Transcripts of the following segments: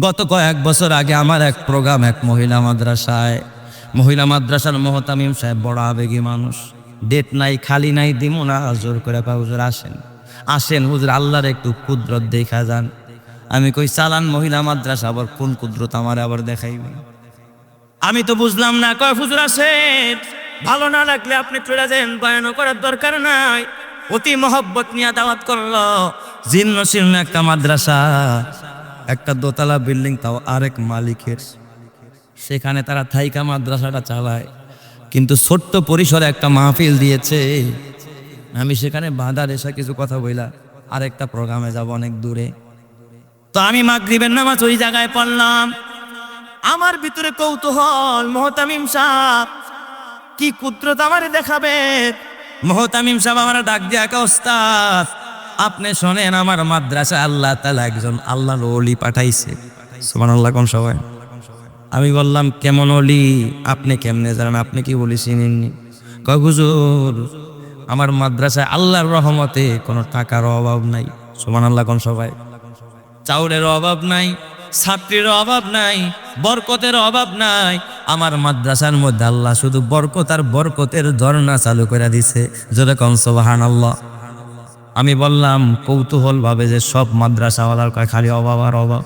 গত কয়েক বছর আগে আমার এক প্রোগ্রাম এক মহিলা মাদ্রাসায়। মহিলা মাদ্রাসার মহতামিম সাহেব বড় আবেগী মানুষ। ডেট নাই, খালি নাই, দিমু না, জোর করে কয়, হুজুর আসেন। আসেন, হুজুর, আল্লাহর একটু কুদরত দেখা যান। আমি কই, চালান মহিলা মাদ্রাসা, আবার কোন কুদরত আমার আবার দেখাইবেন আমি তো বুঝলাম না, কয়, হুজুর আসেন। ভালো না লাগলে আপনি চলে যান, বয়ানও করার দরকার নাই। অতি মহব্বত নিয়ে দাওয়াত করল। জীর্ণ শীর্ণ একটা মাদ্রাসা। একটা দোতলা বিল্ডিং, তাও আরেক মালিকের। সেখানে তারা থাইকা মাদ্রাসাটা চালায়। কিন্তু ছোট্ট পরিসরে একটা মাহফিল দিয়েছে। আমি সেখানে বাঁধার এসে কিছু কথা বইলা আরেকটা প্রোগ্রামে যাব অনেক দূরে। তো আমি মাগরিবের নামাজ ওই জায়গায় পড়লাম। আমার ভিতরে কৌতূহল, মহতামিম সাহ কি কুদরত আমারে দেখাবে? মহতামিম সাহেব আমার ডাক দিয়া কা ওস্তাদ আপনি শোনেন, আমার মাদ্রাসা আল্লাহ তাআলা একজন আল্লাহর অলি পাঠাইছে। সোমান আল্লাহ কোন সবাই আমি বললাম, কেমন অলি আপনি কেমনে জানেন? আপনি কি বলি চিনেননি? কয় আমার মাদ্রাসায় আল্লাহর রহমতে কোনো টাকার অভাব নাই। সুবহানাল্লাহ, কোন সবাই চাউলের অভাব নাই, ছাত্রীর অভাব নাই, বরকতের অভাব নাই। আমার মাদ্রাসার মধ্যে আল্লাহ শুধু বরকত আর বরকতের ঝর্ণা চালু করে দিছে। যেরকম সোবাহান আল্লাহ আমি বললাম কৌতূহল ভাবে যে সব মাদ্রাসাওয়ালার কয় খালি অভাব আর অভাব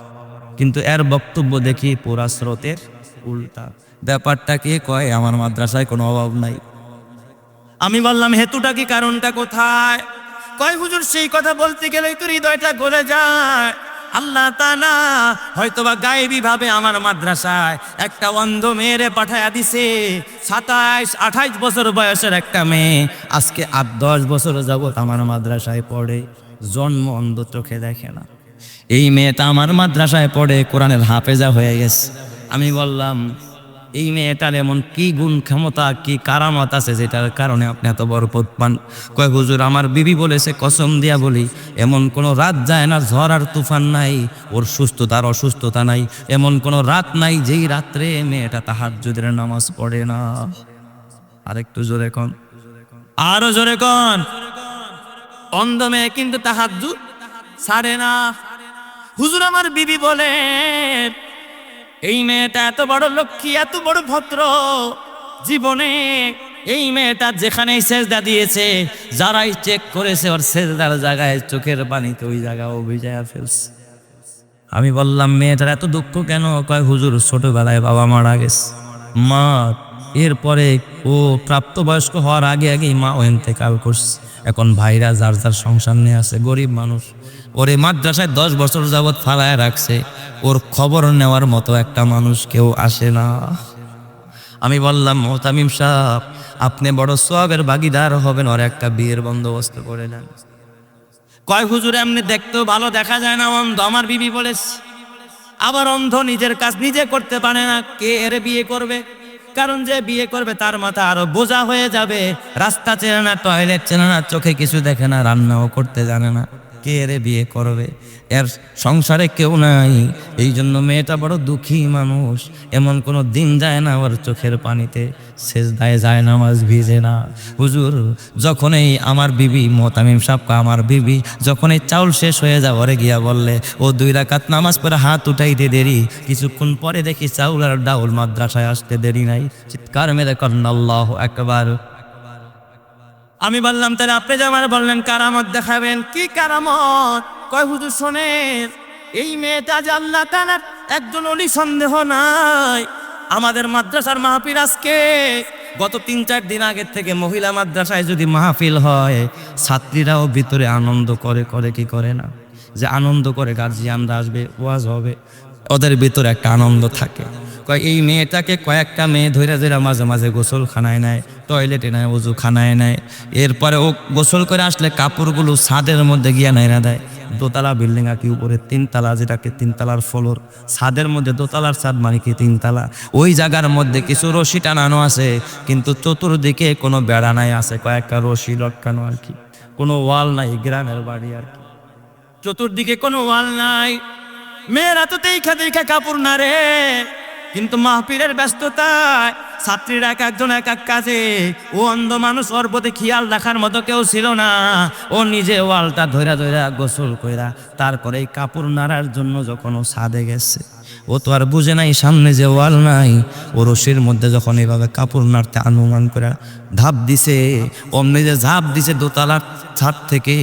কিন্তু এর বক্তব্য দেখি পুরা স্রোতের উল্টা। ব্যাপারটা কে কয়, আমার মাদ্রাসায় কোনো অভাব নাই। আমি বললাম, হেতুটা কি, কারণটা কোথায়? কয়, হুজুর, সেই কথা বলতে গেলেই তো হৃদয়টা গলে যায়। আল্লাহ তালা হয়তোবা গায়েবী ভাবে আমার মাদ্রাসায় একটা অন্ধ মেয়েরে পাঠায়া দিছে। সাতাইশ, আঠাইশ বছর বয়সের একটা মেয়ে। আজকে আট, দশ বছর যাবত আমার মাদ্রাসায় পড়ে। জন্ম অন্ধ চোখে দেখে না। এই মেয়েটা আমার মাদ্রাসায় পড়ে, কোরআনের হাফেজা হয়ে গেছে। আমি বললাম এই মেয়েটার এমন কি গুণ ক্ষমতা, কি কারামত আছে যেটার কারণে আপনি এত পদ পান? কয়, হুজুর, আমার বিবি বলেছে, কসম দিয়া বলি, এমন কোনো রাত যায় না, ঝড় আর তুফান নাই, ওর সুস্থতার অসুস্থতা নাই, এমন কোনো রাত নাই যেই রাত্রে মেয়েটা তাহার যুদের নামাজ পড়ে না। আরেকটু জোরে কন। আরও জোরে কন। অন্ধ মেয়ে কিন্তু তাহার ছাড়ে না। হুজুর, আমার বিবি বলে এই মেয়েটা এত বড় লক্ষ্মী, এত বড় ভদ্র। জীবনে এই মেয়েটা যেখানে সেজদা দিয়েছে, যারাই চেক করেছে, ওর সেজদার জায়গায় চোখের পানিতে ওই জায়গা অভিজয়া ফেলছে। আমি বললাম, মেয়েটার এত দুঃখ কেন? কয়, হুজুর, ছোটবেলায় বাবা মারা গেছে। মা এরপরে ও প্রাপ্তবয়স্ক হওয়ার আগে আগেই মা ও ইন্তেকাল করছে। এখন ভাইরা যার যার সংসার নিয়ে আছে, গরিব মানুষ। ওরে মাদ্রাসায় দশ বছর যাবৎ ফালায় রাখছে। ওর খবর নেওয়ার মতো একটা মানুষ কেউ আসে না। আমি বললাম, মোহতামিম সাহ আপনি বড় সোয়াবের ভাগিদার হবেন, ওর একটা বিয়ের বন্দোবস্ত করে নেন। কয়, হুজুর, এমনি দেখতেও ভালো দেখা যায় না, অন্ধ। আমার বিবি বলেছে, আবার অন্ধ, নিজের কাজ নিজে করতে পারে না। কে এর বিয়ে করবে? কারণ যে বিয়ে করবে তার মাথা আরও বোঝা হয়ে যাবে। রাস্তা চেনে না টয়লেট চেনে না, চোখে কিছু দেখে না, রান্নাও করতে জানে না। কে এরে বিয়ে করবে? এর সংসারে কেউ নাই। এই জন্য মেয়েটা বড় দুঃখী মানুষ। এমন কোনো দিন যায় না ওর চোখের পানিতে। শেষ দায় যায় নামাজ ভিজে না। হুজুর, যখন এই আমার বিবি মোতামিম সাপকা আমার বিবি, যখন এই চাউল শেষ হয়ে যায়, ওরে গিয়া বললে, ও দুই রাকাত নামাজ পরে হাত উঠাইতে দেরি। কিছুক্ষণ পরে দেখি চাউল আর ডাউল মাদ্রাসায় আসতে দেরি নাই। চিৎকার মেরে করেন আল্লাহ একবার আমি বললাম, তাহলে আপনি যে আমার বললেন কারামত দেখাবেন, কি কারামত? কয়, হুজুর, শোনেন, এই মেয়েটা যে আল্লাহ তালার একজন অলি সন্দেহ নাই। আমাদের মাদ্রাসার মাহফিল আজকে। গত তিন, চার দিন আগের থেকে মহিলা মাদ্রাসায় যদি মাহফিল হয়, ছাত্রীরাও ভিতরে আনন্দ করে করে কি করে না? যে আনন্দ করে গার্জিয়ানরা আসবে, ওয়াজ হবে, ওদের ভিতরে একটা আনন্দ থাকে। কয়, এই মেয়েটাকে কয়েকটা মেয়ে ধরে ধরে মাঝে মাঝে গোসল খানায় নেয় টয়লেটে নেয় উজু খানায় নেয় এরপরে ও গোসল করে আসলে কাপড়গুলো ছাদের মধ্যে গিয়া নেয় না দেয়। দোতলা বিল্ডিং আর কি উপরে তিনতলা, যেটাকে তিনতলার ফ্লোর। ছাদের মধ্যে দোতলার ছাদ মানে কি তিনতলা? ওই জায়গার মধ্যে কিছু রশি টানানো আছে, কিন্তু চতুর্দিকে কোনো বেড়া নাই আছে, কয়েকটা রশি লটকানো আর কি। কোনো ওয়াল নাই, গ্রামের বাড়ি আর কি। চতুর্দিকে কোনো ওয়াল নাই। মেয়েরা তো দেখা দেখা কাপড় না রে কিন্তু মাহফিলের ব্যস্ততায় ছাত্রীরা এক একজন এক এক কাজে, ও অন্ধ মানুষ ওর প্রতি খেয়াল রাখার মতো কেউ ছিল না। ও নিজে ওয়ালটা ধইরা ধইরা গোসল কইরা তারপরে এই কাপড় নাড়ার জন্য যখন ও ছাদে গেছে, ও তো আর বুঝে নাই সামনে যে ওয়াল নাই। ও রশির মধ্যে যখন এইভাবে কাপড় নাড়তে অনুমান করে ধাপ দিছে, অমনি যে ঝাঁপ দিছে দোতলার ছাদ থেকে,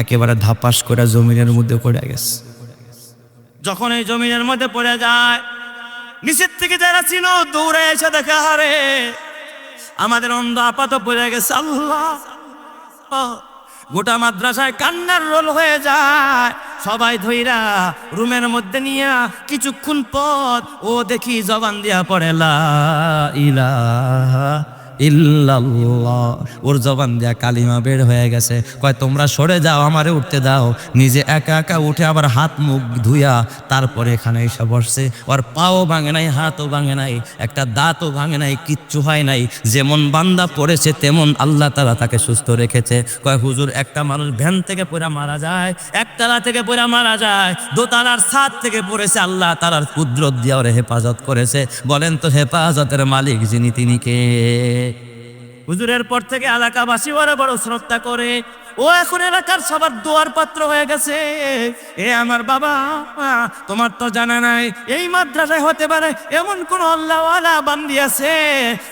একেবারে ধাপাস করে জমিনের মধ্যে পড়ে গেছে। যখন এই জমিনের মধ্যে পড়ে যায় নিচের থেকে যারা ছিল দৌড়ে এসে দেখা হারে আমাদের অন্ধ আপাত বোঝা গেছে, আল্লাহ। গোটা মাদ্রাসায় কান্নার রোল হয়ে যায়। সবাই ধইরা রুমের মধ্যে নিয়া কিছুক্ষণ পথ ও দেখি জবান দিয়া পড়ে, লা ইলাহা ইল্লাল্লাহ। ওর জবান দিয়া কালিমা বের হয়ে গেছে। কয়, তোমরা সরে যাও, আমারে উঠতে দাও। নিজে একা একা উঠে আবার হাত মুখ ধুইয়া তারপরে এখানে এসে বসছে। ওর পাও ভাঙে নাই, হাতও ভাঙে নাই, একটা দাঁতও ভাঙে নাই, কিচ্ছু হয় নাই। যেমন বান্দা পড়েছে, তেমন আল্লাহ তালা তাকে সুস্থ রেখেছে। কয়, হুজুর, একটা মানুষ ভ্যান থেকে পড়া মারা যায়, একতলা থেকে পড়া মারা যায়, দোতলার ছাদ থেকে পড়েছে, আল্লাহ তালার কুদরত দিয়ে ওরে হেফাজত করেছে। বলেন তো হেফাজতের মালিক যিনি, তিনি কে? হুজুরের পর থেকে এলাকাবাসী বড় বড় শ্রদ্ধা করে ও, এখন এলাকার সবার দোয়ার পাত্র হয়ে গেছে। এ, আমার বাবা, তোমার তো জানা নাই, এই মাদ্রাসায় হতে পারে এমন কোন আল্লাহওয়ালা বান্দি আছে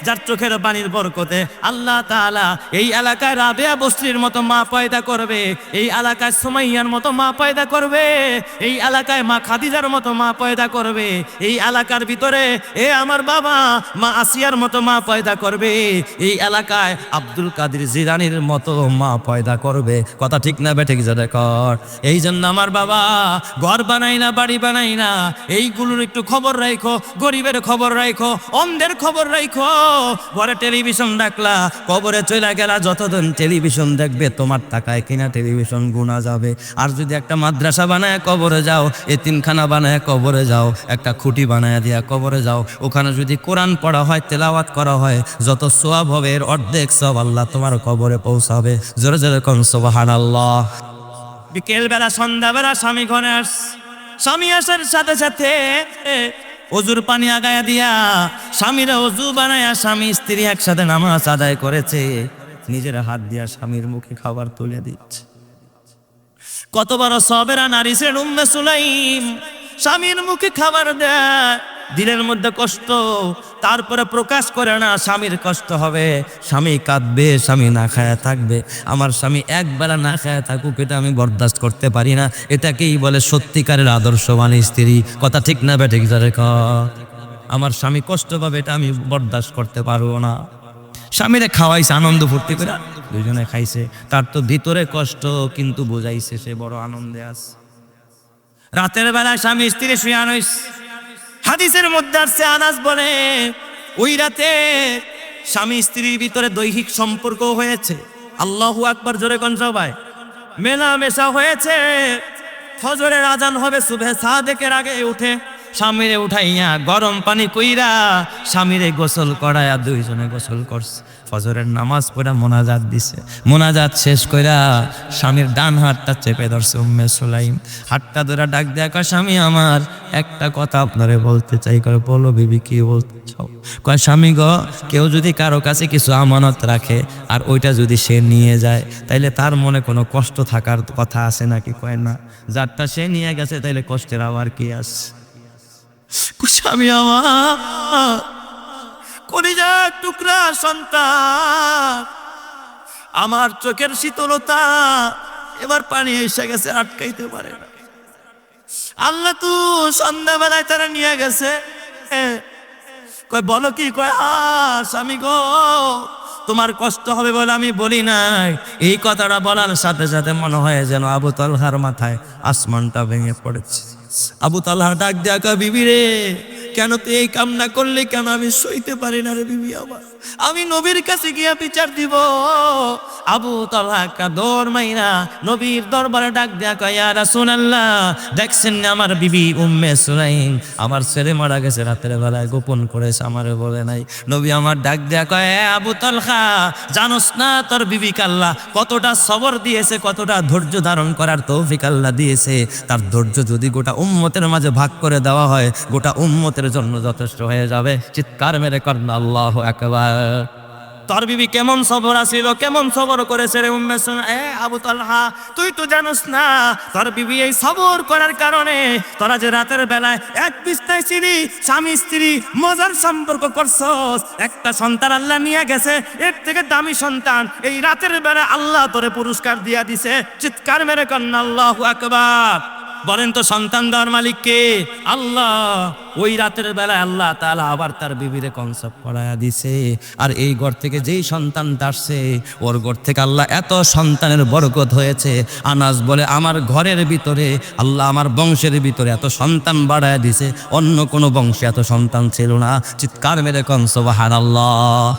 যার চোখের পানির বরকতে আল্লাহ তাআলা এই এলাকায় রাবেয়া বস্তির মতো মা পয়দা করবে, এই এলাকায় সুমাইয়ার মতো মা পয়দা করবে, এই এলাকায় মা খাদিজার মতো মা পয়দা করবে, এই এলাকার ভিতরে, এ, আমার বাবা, মা আসিয়ার মতো মা পয়দা করবে, এই এলাকায় আব্দুল কাদের জিরানির মতো মা পয়দা করবে কথা ঠিক না বেঠে কিছু কর। এই জন্য আমার বাবা ঘর বানাই না, বাড়ি বানাই না। এইগুলোর একটু খবর রাখো গরিবের খবর রাখো অন্ধের খবর রাখো ঘরে টেলিভিশন রাখলা কবরে চলে গেলা, যতদিন টেলিভিশন দেখবে, তোমার টাকায় কিনা টেলিভিশন গুণা যাবে। আর যদি একটা মাদ্রাসা বানায়, কবরে যাও, এতিমখানা বানায়, কবরে যাও, একটা খুঁটি বানায় দিয়া কবরে যাও। ওখানে যদি কোরআন পড়া হয়, তেলাওয়াত করা হয়, যত সোয়াব হবে, এর অর্ধেক সব আল্লাহ তোমার কবরে পৌঁছাবে। জোরে জোরে কোন সোবাহান আল্লাহ বিকেলবেলা সন্ধ্যাবেলা স্বামী ঘরে আস। স্বামী আসার সাথে সাথে অজুর পানি আগায়া দিয়া স্বামীরা অজু বানায়া স্বামী, স্ত্রী একসাথে নামাজ আদায় করেছে। নিজের হাত দিয়া স্বামীর মুখে খাবার তুলে দিচ্ছে। কত বড় সবেরা নারী সে উম্মে সুলাইম স্বামীর মুখে খাবার দেয়। দিলের মধ্যে কষ্ট, তারপরে প্রকাশ করে না স্বামীর কষ্ট হবে। স্বামী কাঁদবে, স্বামী না খায়া থাকবে। আমার স্বামী একবেলা না খায়া থাকুক, এটা আমি বরদাস্ত করতে পারি না। এটাকেই বলে সত্যিকারের আদর্শবান স্ত্রী। কথা ঠিক না বেঠিক যারে ক? আমার স্বামী কষ্ট পাবে, এটা আমি বরদাস্ত করতে পারব না। স্বামীরে খাওয়াইছে, আনন্দ ফুর্তি করে। দুজনে খাইছে। তার তো ভিতরে কষ্ট, কিন্তু বুঝাইছে সে বড় আনন্দে আছে। রাতের বেলায় স্বামী স্ত্রী শুয়ে আনইস হাদিসের মধ্যে আসছে, আনাস বলে, ওই রাতে স্বামী স্ত্রীর ভিতরে দৈহিক সম্পর্ক হয়েছে। আল্লাহু আকবার, জোরে কোন সবাই। মেলামেশা হয়েছে। ফজরের আজান হবে শুভে সাদেকের আগে উঠে স্বামীরে উঠাইয়া গরম পানি কইরা স্বামীরে গোসল করাইয়া দুইজনে গোসল করছে। ফজরের নামাজ পড়া মোনাজাত দিছে। মোনাজাত শেষ কইরা স্বামীর ডান হাতটা চেপে ধরছে উম্মে সুলাইম। হাতটা ধরে ডাক কয়, স্বামী আমার, একটা কথা আপনারে বলতে চাই। করে বলো বিবি, কি বলতে চাও? কয়, স্বামী গ, কেউ যদি কারও কাছে কিছু আমানত রাখে আর ওইটা যদি সে নিয়ে যায়, তাইলে তার মনে কোনো কষ্ট থাকার কথা আছে নাকি? কয়, না। যারটা সে নিয়ে গেছে, তাইলে কষ্টের আবার কি আছে? স্বামী আমার কলিজার টুকরা সন্তান। আমার চোখের শীতলতা এবার পানি এসে গেছে, আটকাইতে পারে না। আল্লাহ তো সন্ধ্যাবেলায় তারা নিয়ে গেছে। কয়, বলো কি, কয়, আ, স্বামী গো, তোমার কষ্ট হবে বলে আমি বলি নাই। এই কথাটা বলার সাথে সাথে মনে হয় যেন আবু তালহার মাথায় আসমানটা ভেঙে পড়েছে। আবু তালহা ডাক দেয়া কয়, বিবি রে কেন তুই এই কাম না করলে কেন আমি সইতে পারি না রে বিবি আমার? আমি নবীর কাছে গিয়া বিচার দিব। আবু তালহা কা দৌড় মাইনা নবীর দরবারে ডাক দেয়া কয় রাসূলুল্লাহ, দেখছেন না আমার বিবি উম্মে সুলাইম? আমার ছেলে মারা গেছে রাতের বেলায়, গোপন করেছে, আমারে বলে নাই। নবী আমার ডাক দেয়া কয়, "এ আবু তালহা, জানোস না তোর বিবি কাল্লা? কতটা সবর দিয়েছে, কতটা ধৈর্য ধারণ করার তৌফিক আল্লাহ দিয়েছে। তার ধৈর্য যদি গোটা উম্মতের মাঝে ভাগ করে দেওয়া হয়, গোটা উম্মতের জান্নাতের জন্য যথেষ্ট হয়ে যাবে। চিৎকার মেরে করেন আল্লাহ একবার তোর বিবি কেমন সবর আসিল কেমন সবর করেছে রে উম্মে এ আবু তালহা, তুই তো জানোস না, তোর বিবি এই সবর করার কারণে তোরা যে রাতের বেলায় এক বিস্তায় ছিলি স্বামী স্ত্রী মজার সম্পর্ক করছস। একটা সন্তান আল্লাহ নিয়ে গেছে, এর থেকে দামি সন্তান। এই রাতের বেলায় আল্লাহ তোরে পুরস্কার দিয়া দিছে। চিৎকার মেরে কন্যা আল্লাহ আকবার। বলেন তো সন্তান দেওয়ার মালিক কে আল্লাহ, ওই রাতের বেলায় আল্লাহ তাআলা আবার তার বিবিরে কনসেপ্ট পড়ায়া দিছে। আর এই ঘর থেকে যেই সন্তান আসছে, ওর ঘর থেকে আল্লাহ এত সন্তানের বরকত হয়েছে। আনাস বলে, আমার ঘরের ভিতরে, আল্লাহ আমার বংশের ভিতরে এত সন্তান বাড়ায় দিছে। অন্য কোনো বংশে এত সন্তান ছিল না। চিৎকার মেরে কনসবাহান আল্লাহ